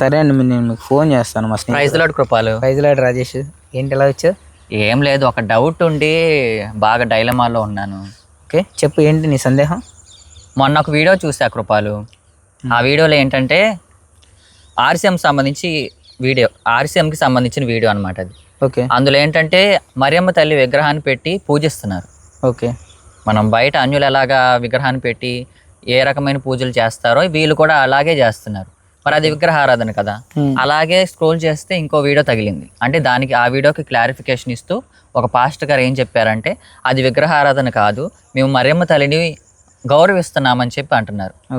సరే అండి మీ- నేను మీకు ఫోన్ చేస్తాను మా ప్రైజ్ స్నేహితుడు లాడ్ కృపాలు. ప్రైజ్లాడు రాజేష్. ఏంటి ఎలా వచ్చావు? ఏం లేదు ఒక డౌట్ ఉండి బాగా డైలమాలో ఉన్నాను. ఓకే చెప్పు ఏంటి నీ సందేహం? మొన్న ఒక వీడియో చూసా కృపాలు. ఆ వీడియోలో ఏంటంటే ఆర్సీఎం సంబంధించి వీడియో ఆర్సీఎంకి సంబంధించిన వీడియో అనమాట అది. ఓకే. అందులో ఏంటంటే మరియమ్మ తల్లి విగ్రహాన్ని పెట్టి పూజిస్తున్నారు. ఓకే. మనం బయట అన్యులు ఎలాగా విగ్రహాన్ని పెట్టి ఏ రకమైన పూజలు చేస్తారో వీళ్ళు కూడా అలాగే చేస్తున్నారు. మరి అది విగ్రహారాధన కదా. అలాగే స్క్రోల్ చేస్తే ఇంకో వీడియో తగిలింది. అంటే దానికి ఆ వీడియోకి క్లారిఫికేషన్ ఇస్తూ ఒక పాస్ట్ గారు ఏం చెప్పారంటే అది విగ్రహారాధన కాదు మేము మరియమ్మ తల్లిని గౌరవిస్తున్నామని చెప్పి అంటున్నారు.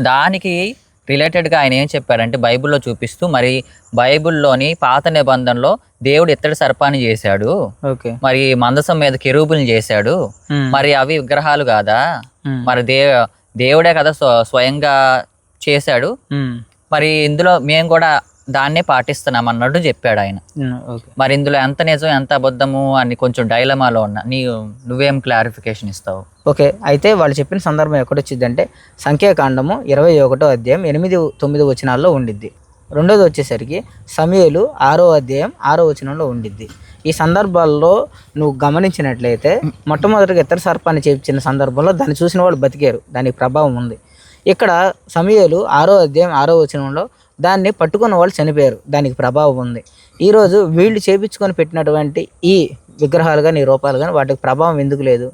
దానికి రిలేటెడ్గా ఆయన ఏం చెప్పారంటే బైబిల్లో చూపిస్తూ మరి బైబిల్లోని పాత నిబంధనలో దేవుడు ఇత్తడి సర్పాన్ని చేశాడు. ఓకే. మరి మందసం మీద కెరూబుల్ని చేశాడు. మరి అవి విగ్రహాలు కాదా. మరి దే దేవుడే కదా స్వ- స్వయంగా చేశాడు. మరి ఇందులో మేము కూడా దాన్నే పాటిస్తున్నాం అన్నట్టు చెప్పాడు ఆయన. మరి ఇందులో ఎంత నిజం ఎంత అబద్ధము అని కొంచెం డైలమాలో ఉన్నా నీ నువ్వేం క్లారిఫికేషన్ ఇస్తావు? ఓకే అయితే వాళ్ళు చెప్పిన సందర్భం ఎక్కడొచ్చిందంటే సంఖ్యాకాండము ఇరవై ఒకటో అధ్యాయం ఎనిమిది తొమ్మిది వచనాల్లో ఉండిద్ది. రెండోది వచ్చేసరికి సమయలు ఆరో అధ్యాయం ఆరో వచనంలో ఉండిద్ది. ఈ సందర్భాల్లో నువ్వు గమనించినట్లయితే మొట్టమొదటిగా ఇతర సర్పాన్ని చేపించిన సందర్భంలో దాన్ని చూసిన వాళ్ళు బతికారు. దానికి ప్రభావం ఉంది. ఇక్కడ సమయలు ఆరో అధ్యాయం ఆరో వచనంలో దాన్ని పట్టుకున్న వాళ్ళు చనిపోయారు. దానికి ప్రభావం ఉంది. ఈరోజు వీళ్ళు చేపించుకొని పెట్టినటువంటి ఈ విగ్రహాలు కానీ ఈ రూపాలు కానీ వాటికి ప్రభావం ఎందుకు లేదు?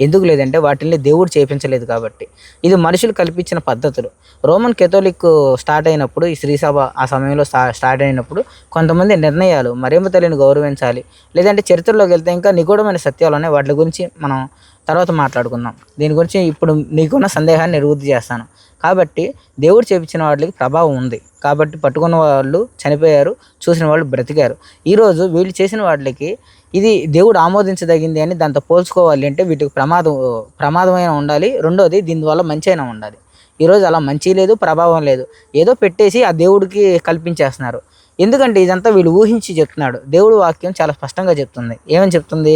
ఎందుకు లేదంటే వాటిని దేవుడు చేపించలేదు కాబట్టి. ఇది మనుషులు కల్పించిన పద్ధతులు. రోమన్ కెథోలిక్ స్టార్ట్ అయినప్పుడు ఈ శ్రీసభ ఆ సమయంలో స్టా స్టార్ట్ అయినప్పుడు కొంతమంది నిర్ణయాలు మరేమ తెలియని గౌరవించాలి లేదంటే చరిత్రలోకి వెళ్తే ఇంకా నిగూఢమైన సత్యాలు ఉన్నాయి. వాటి గురించి మనం తర్వాత మాట్లాడుకుందాం. దీని గురించి ఇప్పుడు నీకున్న సందేహాన్ని నివృత్తి చేస్తాను. కాబట్టి దేవుడు చేపించిన వాళ్ళకి ప్రభావం ఉంది. కాబట్టి పట్టుకున్న వాళ్ళు చనిపోయారు చూసిన వాళ్ళు బ్రతికారు. ఈరోజు వీళ్ళు చేసిన వాటికి ఇది దేవుడు ఆమోదించదగింది అని దాంతో పోల్చుకోవాలి అంటే వీటికి ప్రమాదం ప్రమాదమైన ఉండాలి. రెండోది దీనివల్ల మంచి అయినా ఉండాలి. ఈరోజు అలా మంచి లేదు ప్రభావం లేదు. ఏదో పెట్టేసి ఆ దేవుడికి కల్పించేస్తున్నారు. ఎందుకంటే ఇదంతా వీళ్ళు ఊహించి చెప్తున్నాడు. దేవుడు వాక్యం చాలా స్పష్టంగా చెప్తుంది. ఏమని చెప్తుంది?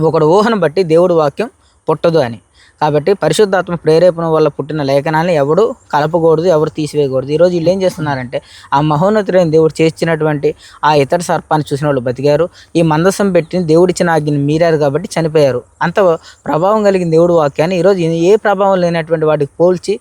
ఒకడు ఊహను బట్టి దేవుడు వాక్యం పుట్టదు అని. కాబట్టి పరిశుద్ధాత్మ ప్రేరేపణ వల్ల పుట్టిన లేఖనాన్ని ఎవడు కలపకూడదు ఎవరు తీసివేయకూడదు. ఈరోజు వీళ్ళు ఏం చేస్తున్నారంటే ఆ మహోన్నతుడైన దేవుడు చేసినటువంటి ఆ ఇతర సర్పాన్ని చూసిన వాళ్ళు బతికారు. ఈ మందసం పెట్టిన దేవుడిచ్చిన ఆజ్ఞని మీరారు కాబట్టి చనిపోయారు. అంత ప్రభావం కలిగిన దేవుడు వాక్యాన్ని ఈరోజు ఏ ప్రభావం లేనటువంటి వాటికి పోల్చి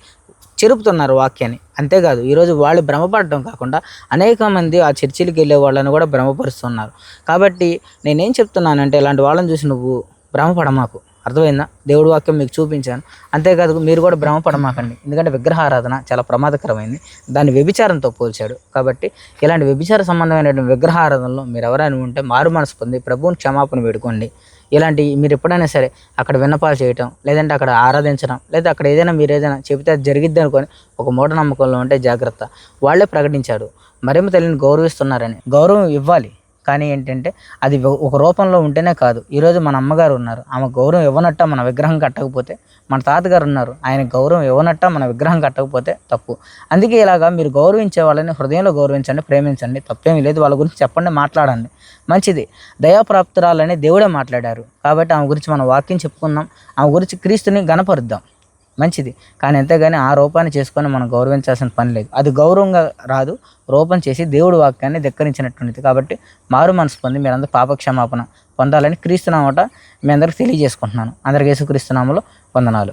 చెరుపుతున్నారు వాక్యాన్ని. అంతేకాదు ఈరోజు వాళ్ళు భ్రమపడటం కాకుండా అనేక మంది ఆ చర్చిలకు వెళ్ళే వాళ్ళని కూడా భ్రమపరుస్తున్నారు. కాబట్టి నేనేం చెప్తున్నానంటే ఇలాంటి వాళ్ళని చూసి నువ్వు భ్రమపడమాకు. అర్థమైందా? దేవుడి వాక్యం మీకు చూపించాను. అంతేకాదు మీరు కూడా భ్రమపడమాకండి. ఎందుకంటే విగ్రహారాధన చాలా ప్రమాదకరమైంది. దాన్ని వ్యభిచారంతో పోల్చాడు. కాబట్టి ఇలాంటి వ్యభిచార సంబంధమైనటువంటి విగ్రహారాధనలో మీరు ఎవరైనా ఉంటే మారు మనసు పొంది ప్రభువుని క్షమాపణ వేడుకోండి. ఇలాంటి మీరు ఎప్పుడైనా సరే అక్కడ విన్నపాలు చేయటం లేదంటే అక్కడ ఆరాధించడం లేదా అక్కడ ఏదైనా మీరు ఏదైనా చెబితే అది జరిగిద్ది అనుకొని ఒక మూఢనమ్మకంలో ఉంటే జాగ్రత్త. వాళ్ళే ప్రకటించారు. మరేమో తల్లిని గౌరవిస్తున్నారని. గౌరవం ఇవ్వాలి. కానీ ఏంటంటే అది ఒక- రూపంలో ఉంటేనే కాదు. ఈరోజు మన అమ్మగారు ఉన్నారు. ఆమె గౌరవం ఇవ్వనట్ట మన విగ్రహం కట్టకపోతే మన తాతగారు ఉన్నారు. ఆయన గౌరవం ఇవ్వనట్ట మన విగ్రహం కట్టకపోతే తప్పు. అందుకే ఇలాగా మీరు గౌరవించే వాళ్ళని హృదయంలో గౌరవించండి ప్రేమించండి. తప్పేమీ లేదు. వాళ్ళ గురించి చెప్పండి మాట్లాడండి. మంచిది. దయాప్రాప్తురాలని దేవుడే మాట్లాడారు. కాబట్టి ఆమె గురించి మనం వాక్యం చెప్పుకుందాం. ఆమె గురించి క్రీస్తుని గణపరుద్దాం. మంచిది. కానీ అంతేగాని ఆ రూపాన్ని చేసుకొని మనం గౌరవించాల్సిన పని లేదు. అది గౌరవంగా రాదు. రూపం చేసి దేవుడి వాక్యాన్ని ధిక్కరించినటువంటిది. కాబట్టి మారు మనసు పొంది మీరందరూ పాపక్షమాపణ పొందాలని క్రీస్తునామట మీ అందరికి తెలియజేసుకుంటున్నాను. అందరికి యేసుక్రీస్తునామలో వందనాలు.